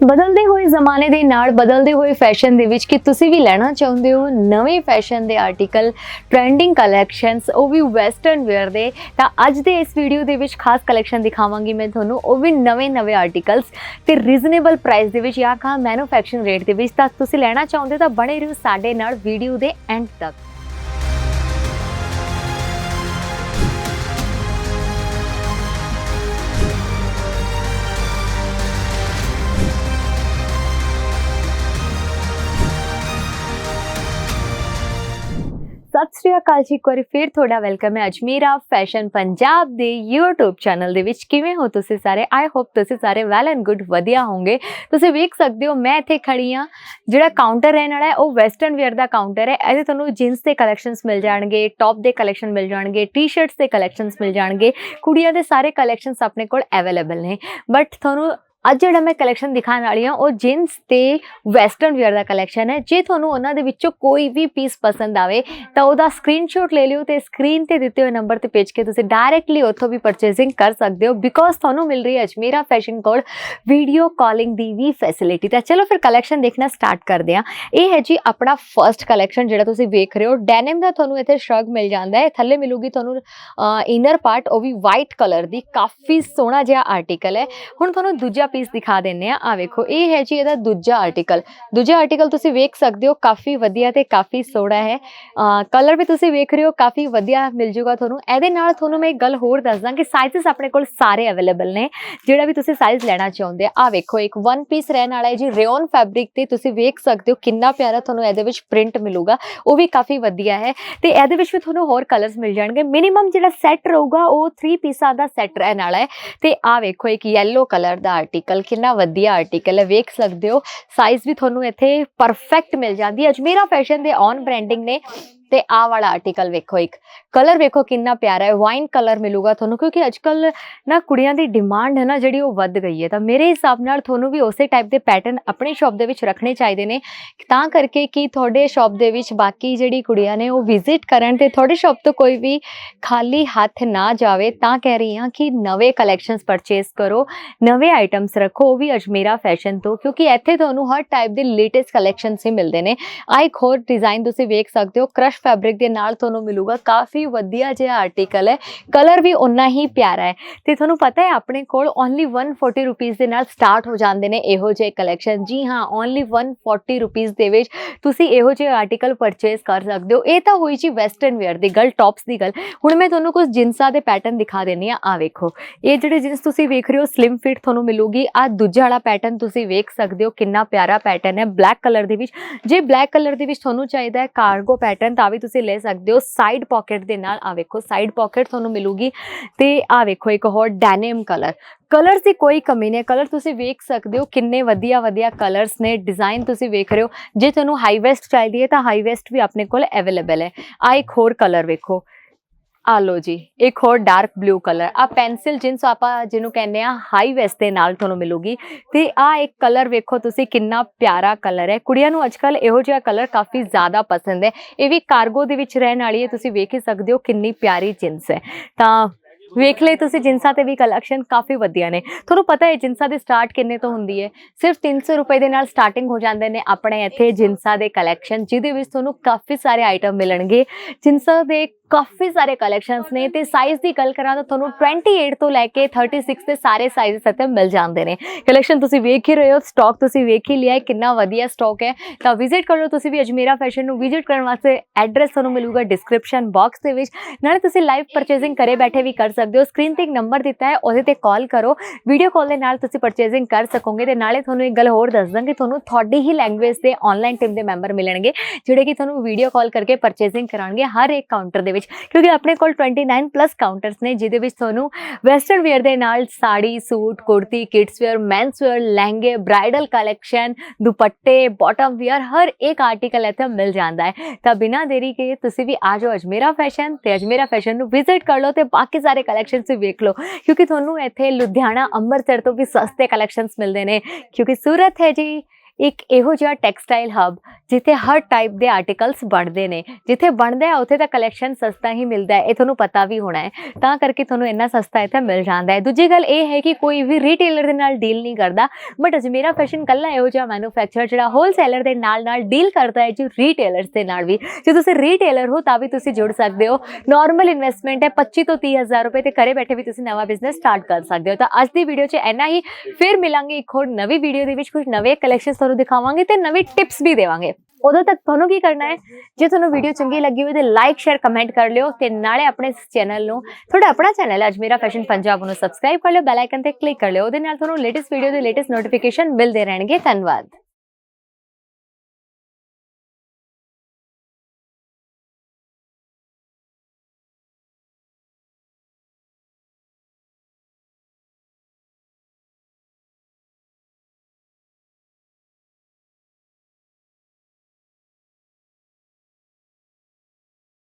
ਬਦਲਦੇ ਹੋਏ ਜ਼ਮਾਨੇ ਦੇ ਨਾਲ ਬਦਲਦੇ ਹੋਏ ਫੈਸ਼ਨ ਦੇ ਵਿੱਚ ਕਿ ਤੁਸੀਂ ਵੀ ਲੈਣਾ ਚਾਹੁੰਦੇ ਹੋ? ਨਵੇਂ ਫੈਸ਼ਨ ਦੇ ਆਰਟੀਕਲ ਟ੍ਰੈਂਡਿੰਗ ਕਲੈਕਸ਼ਨਸ ਉਹ ਵੀ ਵੈਸਟਰਨ ਵੇਅਰ ਦੇ। ਤਾਂ ਅੱਜ ਦੇ ਇਸ ਵੀਡੀਓ ਦੇ ਵਿੱਚ ਖਾਸ ਕਲੈਕਸ਼ਨ ਦਿਖਾਵਾਂਗੀ ਮੈਂ ਤੁਹਾਨੂੰ। ਉਹ ਵੀ ਨਵੇਂ ਨਵੇਂ ਆਰਟੀਕਲਸ ਤੇ ਰੀਜ਼ਨੇਬਲ ਪ੍ਰਾਈਸ ਦੇ ਵਿੱਚ ਜਾਂ ਕਹਾ ਮੈਨੂਫੈਕਚਰਿੰਗ ਰੇਟ ਦੇ ਵਿੱਚ। ਤਾਂ ਤੁਸੀਂ ਲੈਣਾ ਚਾਹੁੰਦੇ ਤਾਂ ਬਣੇ ਰਹੋ ਸਾਡੇ ਨਾਲ ਵੀਡੀਓ ਦੇ ਐਂਡ ਤੱਕ। ਸਤਿ ਸ਼੍ਰੀ ਅਕਾਲ ਜੀ, ਇੱਕ ਵਾਰੀ ਫਿਰ ਤੁਹਾਡਾ ਵੈਲਕਮ ਹੈ ਅਜਮੀਰਾ ਫੈਸ਼ਨ ਪੰਜਾਬ ਦੇ YouTube ਚੈਨਲ ਦੇ ਵਿੱਚ। ਕਿਵੇਂ ਹੋ ਤੁਸੀਂ ਸਾਰੇ? ਆਈ ਹੋਪ ਤੁਸੀਂ ਸਾਰੇ ਵੈਲ ਐਂਡ ਗੁੱਡ ਵਧੀਆ ਹੋਵੋਗੇ। ਤੁਸੀਂ ਵੇਖ ਸਕਦੇ ਹੋ, ਮੈਂ ਇੱਥੇ ਖੜੀ ਆ ਜਿਹੜਾ ਕਾਊਂਟਰ ਰਹਿਣ ਵਾਲਾ ਹੈ, ਉਹ ਵੈਸਟਰਨ ਵੇਅਰ ਦਾ ਕਾਊਂਟਰ ਹੈ। ਇਹਦੇ ਤੁਹਾਨੂੰ ਜੀਨਸ ਦੇ ਕਲੈਕਸ਼ਨਸ ਮਿਲ ਜਾਣਗੇ ਟੌਪ ਦੇ ਕਲੈਕਸ਼ਨ ਮਿਲ ਜਾਣਗੇ ਟੀ-ਸ਼ਰਟਸ ਦੇ ਕਲੈਕਸ਼ਨਸ ਮਿਲ ਜਾਣਗੇ। ਕੁੜੀਆਂ ਦੇ ਸਾਰੇ ਕਲੈਕਸ਼ਨਸ ਆਪਣੇ ਕੋਲ ਅਵੇਲੇਬਲ ਨੇ। ਬਟ ਤੁਹਾਨੂੰ ਅੱਜ ਜਿਹੜਾ ਮੈਂ ਕਲੈਕਸ਼ਨ ਦਿਖਾਉਣ ਵਾਲੀ ਹਾਂ, ਉਹ ਜੀਨਸ ਤੇ ਵੈਸਟਰਨ ਵੇਅਰ ਦਾ ਕਲੈਕਸ਼ਨ ਹੈ। ਜੇ ਤੁਹਾਨੂੰ ਉਹਨਾਂ ਦੇ ਵਿੱਚੋਂ ਕੋਈ ਵੀ ਪੀਸ ਪਸੰਦ ਆਵੇ, ਤਾਂ ਉਹਦਾ ਸਕਰੀਨਸ਼ਾਟ ਲੈ ਲਿਓ ਤੇ ਸਕਰੀਨ ਤੇ ਦਿੱਤੇ ਹੋਏ ਨੰਬਰ ਤੇ ਭੇਜ ਕੇ ਤੁਸੀਂ ਡਾਇਰੈਕਟਲੀ ਉੱਥੋਂ ਵੀ ਪਰਚੇਸਿੰਗ ਕਰ ਸਕਦੇ ਹੋ। ਬਿਕੋਜ਼ ਤੁਹਾਨੂੰ ਮਿਲ ਰਹੀ ਹੈ ਅਜਮੇਰਾ ਫੈਸ਼ਨ ਕੋਲ ਵੀਡੀਓ ਕਾਲਿੰਗ ਦੀ ਵੀ ਫੈਸਿਲਿਟੀ ਤਾਂ ਚਲੋ ਫਿਰ ਕਲੈਕਸ਼ਨ ਦੇਖਣਾ ਸਟਾਰਟ ਕਰਦੇ ਹਾਂ। ਇਹ ਹੈ ਜੀ ਆਪਣਾ ਫਰਸਟ ਕਲੈਕਸ਼ਨ ਜਿਹੜਾ ਤੁਸੀਂ ਵੇਖ ਰਹੇ ਹੋ। ਡੈਨਿਮ ਦਾ ਤੁਹਾਨੂੰ ਇੱਥੇ ਸ਼ਰਗ ਮਿਲ ਜਾਂਦਾ ਹੈ। ਥੱਲੇ ਮਿਲੂਗੀ ਤੁਹਾਨੂੰ ਇਨਰ ਪਾਰਟ ਉਹ ਵੀ ਵਾਈਟ ਕਲਰ ਦੀ। ਕਾਫੀ ਸੋਹਣਾ ਜਿਹਾ ਆਰਟੀਕਲ ਹੈ। ਹੁਣ ਤੁਹਾਨੂੰ ਦੂਜਾ ਪੀਸ ਦਿਖਾ ਦਿੰਨੇ ਆ ਆ ਵੇਖੋ, ਇਹ ਹੈ ਜੀ ਇਹਦਾ ਦੂਜਾ ਆਰਟੀਕਲ ਦੂਜਾ ਆਰਟੀਕਲ ਤੁਸੀਂ ਵੇਖ ਸਕਦੇ ਹੋ, ਕਾਫੀ ਵਧੀਆ ਤੇ ਕਾਫੀ ਸੋਹਣਾ ਹੈ। ਕਲਰ ਵੀ ਤੁਸੀਂ ਵੇਖ ਰਹੇ ਹੋ, ਕਾਫੀ ਵਧੀਆ ਮਿਲ ਜੂਗਾ ਤੁਹਾਨੂੰ। ਇਹਦੇ ਨਾਲ ਤੁਹਾਨੂੰ ਮੈਂ ਇੱਕ ਗੱਲ ਹੋਰ ਦੱਸਦਾਂ ਕਿ ਸਾਈਜ਼ਸ ਆਪਣੇ ਕੋਲ ਸਾਰੇ ਅਵੇਲੇਬਲ ਨੇ। ਜਿਹੜਾ ਵੀ ਤੁਸੀਂ ਸਾਈਜ਼ ਲੈਣਾ ਚਾਹੁੰਦੇ ਆ। ਆ ਵੇਖੋ, ਇੱਕ ਵਨ ਪੀਸ ਰਹਿਣ ਵਾਲਾ ਹੈ ਜੀ। ਰੇਓਨ ਫੈਬਰਿਕ ਤੇ ਤੁਸੀਂ ਵੇਖ ਸਕਦੇ ਹੋ ਕਿੰਨਾ ਪਿਆਰਾ ਤੁਹਾਨੂੰ ਇਹਦੇ ਵਿੱਚ ਪ੍ਰਿੰਟ ਮਿਲੂਗਾ। ਉਹ ਵੀ ਕਾਫੀ ਵਧੀਆ ਹੈ। ਤੇ ਇਹਦੇ ਵਿੱਚ ਵੀ ਤੁਹਾਨੂੰ ਹੋਰ ਕਲਰਸ ਮਿਲ ਜਾਣਗੇ। ਮਿਨੀਮਮ ਜਿਹੜਾ ਸੈੱਟ ਰਹੂਗਾ, ਉਹ 3 ਪੀਸਾਂ ਦਾ ਸੈੱਟ ਰਹਿਣ ਵਾਲਾ ਹੈ। ਤੇ ਆ ਵੇਖੋ, ਇੱਕ ਯੈਲੋ ਕਲਰ ਦਾ ਆਰਟੀਕਲ ਕਿੰਨਾ ਵਧੀਆ ਆਰਟੀਕਲ ਹੈ, ਵੇਖ ਸਕਦੇ ਹੋ। ਸਾਈਜ਼ ਵੀ ਤੁਹਾਨੂੰ ਇੱਥੇ ਪਰਫੈਕਟ ਮਿਲ ਜਾਂਦੀ ਹੈ। ਅਜਮੇਰਾ ਫੈਸ਼ਨ ਦੇ ਔਨ ਬ੍ਰਾਂਡਿੰਗ ਨੇ। ਤੇ ਆ ਵਾਲਾ ਆਰਟੀਕਲ ਵੇਖੋ ਇੱਕ। ਕਲਰ ਵੇਖੋ ਕਿੰਨਾ ਪਿਆਰਾ ਹੈ ਵਾਈਨ ਕਲਰ ਮਿਲੂਗਾ ਤੁਹਾਨੂੰ, ਕਿਉਂਕਿ ਅੱਜਕੱਲ ਨਾ ਕੁੜੀਆਂ ਦੀ ਡਿਮਾਂਡ ਹੈ ਨਾ ਜਿਹੜੀ ਉਹ ਵੱਧ ਗਈ ਹੈ। ਤਾਂ ਮੇਰੇ ਹਿਸਾਬ ਨਾਲ ਤੁਹਾਨੂੰ ਵੀ ਉਸੇ ਟਾਈਪ ਦੇ ਪੈਟਰਨ ਆਪਣੀ ਸ਼ਾਪ ਦੇ ਵਿੱਚ ਰੱਖਣੇ ਚਾਹੀਦੇ ਨੇ। ਤਾਂ ਕਰਕੇ ਕਿ ਤੁਹਾਡੇ ਸ਼ਾਪ ਦੇ ਵਿੱਚ ਬਾਕੀ ਜਿਹੜੀ ਕੁੜੀਆਂ ਨੇ ਉਹ ਵਿਜ਼ਿਟ ਕਰਨ ਤੇ ਤੁਹਾਡੇ ਸ਼ਾਪ ਤੋਂ ਕੋਈ ਵੀ ਖਾਲੀ ਹੱਥ ਨਾ ਜਾਵੇ। ਤਾਂ ਕਹਿ ਰਹੀ ਹਾਂ ਕਿ ਨਵੇਂ ਕਲੈਕਸ਼ਨਸ ਪਰਚੇਸ ਕਰੋ, ਨਵੇਂ ਆਈਟਮਸ ਰੱਖੋ, ਉਹ ਵੀ ਅਜਮੇਰਾ ਫੈਸ਼ਨ ਤੋਂ, ਕਿਉਂਕਿ ਇੱਥੇ ਤੁਹਾਨੂੰ ਹਰ ਟਾਈਪ ਦੇ ਲੇਟੈਸਟ ਕਲੈਕਸ਼ਨਸ ਹੀ ਮਿਲਦੇ ਨੇ। ਆ ਇੱਕ ਹੋਰ ਡਿਜ਼ਾਈਨ ਤੁਸੀਂ ਵੇਖ ਸਕਦੇ ਹੋ ਕ੍ਰਸ਼ ਫੈਬਰਿਕ ਦੇ ਨਾਲ ਤੁਹਾਨੂੰ ਮਿਲੂਗਾ। ਕਾਫੀ ਵਧੀਆ ਜਿਹਾ ਆਰਟੀਕਲ ਹੈ। ਕਲਰ ਵੀ ਉਨਾ ਹੀ ਪਿਆਰਾ ਹੈ। ਤੇ ਤੁਹਾਨੂੰ ਪਤਾ ਹੈ, ਆਪਣੇ ਕੋਲ ਓਨਲੀ 140 ਰੁਪਏ ਦੇ ਨਾਲ ਸਟਾਰਟ ਹੋ ਜਾਂਦੇ ਨੇ ਇਹੋ ਜਿਹੇ ਕਲੈਕਸ਼ਨ ਜੀ ਹਾਂ ਓਨਲੀ 140 ਰੁਪਏ ਦੇ ਵਿੱਚ ਤੁਸੀਂ ਇਹੋ ਜਿਹੇ ਆਰਟੀਕਲ ਪਰਚੇਸ ਕਰ ਸਕਦੇ ਹੋ। ਇਹ ਤਾਂ ਹੋਈ ਜੀ ਵੈਸਟਰਨ ਵੇਅਰ ਦੀ ਗੱਲ ਟੌਪਸ ਦੀ ਗੱਲ। ਹੁਣ ਮੈਂ ਤੁਹਾਨੂੰ ਕੁਝ ਜਿੰਸਾਂ ਦੇ ਪੈਟਰਨ ਦਿਖਾ ਦੇਣੀ ਆ ਆ ਵੇਖੋ। ਇਹ ਜਿਹੜੇ ਜਿੰਸ ਤੁਸੀਂ ਵੇਖ ਰਹੇ ਹੋ ਸਲਿਮ ਫਿਟ ਤੁਹਾਨੂੰ ਮਿਲੂਗੀ। ਆ ਦੂਜਾ ਵਾਲਾ ਪੈਟਰਨ ਤੁਸੀਂ ਵੇਖ ਸਕਦੇ ਹੋ, ਕਿੰਨਾ ਪਿਆਰਾ ਪੈਟਰਨ ਹੈ। ਬਲੈਕ ਕਲਰ ਦੇ ਵਿੱਚ। ਜੇ ਬਲੈਕ ਕਲਰ ਦੇ ਵਿੱਚ ਤੁਹਾਨੂੰ ਚਾਹੀਦਾ ਹੈ ਕਾਰਗੋ ਪੈਟਰਨ ਤਾਂ ਵੀ ਤੁਸੀਂ ਲੈ ਸਕਦੇ ਹੋ। ਸਾਈਡ ਪਾਕਟ ਦੇ ਨਾਲ ਆ ਵੇਖੋ ਸਾਈਡ ਪਾਕਟ ਤੁਹਾਨੂੰ ਮਿਲੂਗੀ ਤੇ ਆ ਵੇਖੋ ਇੱਕ ਹੋਰ ਡੈਨਿਮ ਕਲਰ ਕਲਰਸ ਦੀ ਕੋਈ ਕਮੀ ਨਹੀਂ ਕਲਰ ਤੁਸੀਂ ਵੇਖ ਸਕਦੇ ਹੋ ਕਿੰਨੇ ਵਧੀਆ ਵਧੀਆ ਕਲਰਸ ਨੇ। ਡਿਜ਼ਾਈਨ ਤੁਸੀਂ ਵੇਖ ਰਹੇ ਹੋ। ਜੇ ਤੁਹਾਨੂੰ ਹਾਈ ਵੈਸਟ ਚਾਹੀਦੀ ਹੈ ਤਾਂ ਹਾਈ ਵੈਸਟ ਵੀ ਆਪਣੇ ਕੋਲ ਅਵੇਲੇਬਲ ਹੈ। ਆ ਇੱਕ ਹੋਰ ਕਲਰ ਵੇਖੋ। ਆ ਲੋ ਜੀ, ਇੱਕ ਹੋਰ ਡਾਰਕ ਬਲੂ ਕਲਰ ਆ ਪੈਨਸਿਲ ਜਿੰਸ ਆਪਾਂ ਜਿਹਨੂੰ ਕਹਿੰਦੇ ਆ ਹਾਈ ਵੈਸਟ ਦੇ ਨਾਲ ਤੁਹਾਨੂੰ ਮਿਲੂਗੀ। ਤੇ ਆ ਇੱਕ ਕਲਰ ਵੇਖੋ ਤੁਸੀਂ, ਕਿੰਨਾ ਪਿਆਰਾ ਕਲਰ ਹੈ। ਕੁੜੀਆਂ ਨੂੰ ਅੱਜਕੱਲ ਇਹੋ ਜਿਹਾ ਕਲਰ ਕਾਫੀ ਜ਼ਿਆਦਾ ਪਸੰਦ ਹੈ। ਇਹ ਵੀ ਕਾਰਗੋ ਦੇ ਵਿੱਚ ਰਹਿਣ ਵਾਲੀ ਹੈ, ਤੁਸੀਂ ਵੇਖ ਹੀ ਸਕਦੇ ਹੋ ਕਿੰਨੀ ਪਿਆਰੀ ਜਿੰਸ ਹੈ। ਤਾਂ ਵੇਖ ਲਈ ਤੁਸੀਂ ਜਿੰਸਾਂ ਤੇ ਵੀ ਕਲੈਕਸ਼ਨ ਕਾਫੀ ਵਧੀਆ ਨੇ। ਤੁਹਾਨੂੰ ਪਤਾ ਹੈ ਜਿੰਸਾਂ ਦੀ ਸਟਾਰਟ ਕਿੰਨੇ ਤੋਂ ਹੁੰਦੀ ਹੈ? ਸਿਰਫ 300 ਰੁਪਏ ਦੇ ਨਾਲ ਸਟਾਰਟਿੰਗ ਹੋ ਜਾਂਦੇ ਨੇ ਆਪਣੇ ਇੱਥੇ ਜਿੰਸਾਂ ਦੇ ਕਲੈਕਸ਼ਨ ਜਿਹਦੇ ਵਿੱਚ ਤੁਹਾਨੂੰ ਕਾਫੀ ਸਾਰੇ ਆਈਟਮ ਮਿਲਣਗੇ। ਜਿੰਸਾਂ ਦੇ ਕਾਫੀ ਸਾਰੇ ਕਲੈਕਸ਼ਨਸ ਨੇ ਤੇ ਸਾਈਜ਼ ਦੀ ਗੱਲ ਕਰਾਂ ਤਾਂ ਤੁਹਾਨੂੰ 28 ਤੋਂ ਲੈ ਕੇ 36 ਦੇ ਸਾਰੇ ਸਾਈਜ਼ ਇੱਥੇ ਮਿਲ ਜਾਂਦੇ ਨੇ। ਕਲੈਕਸ਼ਨ ਤੁਸੀਂ ਵੇਖ ਹੀ ਰਹੇ ਹੋ ਸਟਾਕ ਤੁਸੀਂ ਵੇਖ ਹੀ ਲਿਆ ਹੈ, ਕਿੰਨਾ ਵਧੀਆ ਸਟਾਕ ਹੈ। ਤਾਂ ਵਿਜ਼ਿਟ ਕਰ ਲਓ ਤੁਸੀਂ ਵੀ ਅਜਮੇਰਾ ਫੈਸ਼ਨ ਨੂੰ ਵਿਜ਼ਿਟ ਕਰਨ ਵਾਸਤੇ ਐਡਰੈਸ ਤੁਹਾਨੂੰ ਮਿਲੂਗਾ ਡਿਸਕ੍ਰਿਪਸ਼ਨ ਬਾਕਸ ਦੇ ਵਿੱਚ। ਨਾਲੇ ਤੁਸੀਂ ਲਾਈਵ ਪਰਚੇਸਿੰਗ ਕਰੇ ਬੈਠੇ ਵੀ ਕਰ ਸਕਦੇ ਹੋ ਸਕਰੀਨ ਤੇ ਇੱਕ ਨੰਬਰ ਦਿੱਤਾ ਹੈ, ਉਹਦੇ ਤੇ ਕਾਲ ਕਰੋ। ਵੀਡੀਓ ਕਾਲ ਦੇ ਨਾਲ ਤੁਸੀਂ ਪਰਚੇਸਿੰਗ ਕਰ ਸਕੋਗੇ ਤੇ ਨਾਲੇ ਤੁਹਾਨੂੰ ਇੱਕ ਗੱਲ ਹੋਰ ਦੱਸ ਦਾਂਗੇ, ਤੁਹਾਨੂੰ ਤੁਹਾਡੀ ਹੀ ਲੈਂਗੁਏਜ ਦੇ ਆਨਲਾਈਨ ਟੀਮ ਦੇ ਮੈਂਬਰ ਮਿਲਣਗੇ, ਜਿਹੜੇ ਕਿ ਤੁਹਾਨੂੰ ਵੀਡੀਓ ਕਾਲ ਕਰਕੇ ਪਰਚੇਸਿੰਗ ਕਰਾਉਣਗੇ, ਹਰ ਇੱਕ ਕਾਊਂਟਰ ਦੇ ਵਿੱਚ, ਕਿਉਂਕਿ ਆਪਣੇ ਕੋਲ 29 ਪਲੱਸ ਕਾਊਂਟਰਸ ਨੇ, ਜਿਹਦੇ ਵਿੱਚ ਤੁਹਾਨੂੰ ਵੈਸਟਰਨ ਵੇਅਰ ਦੇ ਨਾਲ sari, suit, kurti kids wear men's wear ਲਹਿੰਗੇ ਬ੍ਰਾਈਡਲ ਕਲੈਕਸ਼ਨ ਦੁਪੱਟੇ ਬਾਟਮ ਵੇਅਰ ਹਰ ਇੱਕ ਆਰਟੀਕਲ ਇੱਥੇ ਮਿਲ ਜਾਂਦਾ ਹੈ। ਤਾਂ ਬਿਨਾਂ ਦੇਰੀ ਕੇ ਤੁਸੀਂ ਵੀ ਆ ਜਾਓ ਅਜਮੇਰਾ ਫੈਸ਼ਨ ਤੇ ਅਜਮੇਰਾ ਫੈਸ਼ਨ ਨੂੰ ਵਿਜ਼ਿਟ ਕਰ ਲਓ ਤੇ ਬਾਕੀ ਸਾਰੇ ਕਲੈਕਸ਼ਨਸ ਵੀ ਵੇਖ ਲਓ। ਕਿਉਂਕਿ ਤੁਹਾਨੂੰ ਇੱਥੇ ਲੁਧਿਆਣਾ, ਅੰਮ੍ਰਿਤਸਰ ਤੋਂ ਵੀ ਸਸਤੇ ਕਲੈਕਸ਼ਨਸ ਮਿਲਦੇ ਨੇ। ਕਿਉਂਕਿ ਸੂਰਤ ਹੈ ਜੀ ਇੱਕ ਇਹੋ ਜਿਹਾ ਟੈਕਸਟਾਈਲ ਹਬ ਜਿੱਥੇ ਹਰ ਟਾਈਪ ਦੇ ਆਰਟੀਕਲਸ ਬਣਦੇ ਨੇ। ਜਿੱਥੇ ਬਣਦਾ ਹੈ, ਉੱਥੇ ਤਾਂ ਕਲੈਕਸ਼ਨ ਸਸਤਾ ਹੀ ਮਿਲਦਾ ਹੈ। ਇਹ ਤੁਹਾਨੂੰ ਪਤਾ ਵੀ ਹੋਣਾ ਹੈ। ਤਾਂ ਕਰਕੇ ਤੁਹਾਨੂੰ ਇੰਨਾ ਸਸਤਾ ਇੱਥੇ ਮਿਲ ਜਾਂਦਾ ਹੈ। ਦੂਜੀ ਗੱਲ ਇਹ ਹੈ ਕਿ ਕੋਈ ਵੀ ਰੀਟੇਲਰ ਦੇ ਨਾਲ ਡੀਲ ਨਹੀਂ ਕਰਦਾ। ਬਟ ਅਜਮੇਰਾ ਫੈਸ਼ਨ ਕੱਲਾ ਇਹੋ ਜਿਹਾ ਮੈਨੂਫੈਕਚਰ ਜਿਹੜਾ ਹੋਲਸੇਲਰ ਦੇ ਨਾਲ ਨਾਲ ਡੀਲ ਕਰਦਾ ਹੈ ਜੀ ਰੀਟੇਲਰਸ ਦੇ ਨਾਲ ਵੀ। ਜੇ ਤੁਸੀਂ ਰੀਟੇਲਰ ਹੋ, ਤਾਂ ਵੀ ਤੁਸੀਂ ਜੁੜ ਸਕਦੇ ਹੋ। ਨਾਰਮਲ ਇਨਵੈਸਟਮੈਂਟ ਹੈ 25 ਤੋਂ 30 ਹਜ਼ਾਰ ਰੁਪਏ ਤੇ ਘਰੇ ਬੈਠੇ ਵੀ ਤੁਸੀਂ ਨਵਾਂ ਬਿਜ਼ਨਸ ਸਟਾਰਟ ਕਰ ਸਕਦੇ ਹੋ। ਤਾਂ ਅੱਜ ਦੀ ਵੀਡੀਓ 'ਚ ਇੰਨਾ ਹੀ। ਫਿਰ ਮਿਲਾਂਗੇ ਇੱਕ ਹੋਰ ਨਵੀਂ ਵੀਡੀਓ ਦੇ ਵਿੱਚ ਕੁਝ ਨਵੇਂ ਕਲੈਕਸ਼ਨਸ ਤੁਹਾਨੂੰ ਦਿਖਾਵਾਂਗੇ ਤੇ ਨਵੀਂ ਟਿਪਸ ਵੀ ਦੇਵਾਂਗੇ। ਉਦੋਂ ਤੱਕ ਤੁਹਾਨੂੰ ਕੀ ਕਰਨਾ ਹੈ? ਜੇ ਤੁਹਾਨੂੰ ਵੀਡੀਓ ਚੰਗੀ ਲੱਗੀ ਹੋਵੇ ਤੇ ਲਾਈਕ ਸ਼ੇਅਰ ਕਮੈਂਟ ਕਰ ਲਿਓ ਤੇ ਨਾਲੇ ਆਪਣੇ ਚੈਨਲ ਨੂੰ, ਤੁਹਾਡਾ ਆਪਣਾ ਚੈਨਲ ਹੈ ਅਜਮੇਰਾ ਫੈਸ਼ਨ ਪੰਜਾਬ ਨੂੰ ਸਬਸਕ੍ਰਾਈਬ ਕਰ ਲਿਓ ਬੈਲ ਆਈਕਨ ਤੇ ਕਲਿੱਕ ਕਰ ਲਿਓ, ਉਹਦੇ ਨਾਲ ਤੁਹਾਨੂੰ ਲੇਟੈਸਟ ਵੀਡੀਓ ਦੇ ਲੇਟੈਸਟ ਨੋਟੀਫਿਕੇਸ਼ਨ ਮਿਲਦੇ ਰਹਿਣਗੇ। ਧੰਨਵਾਦ।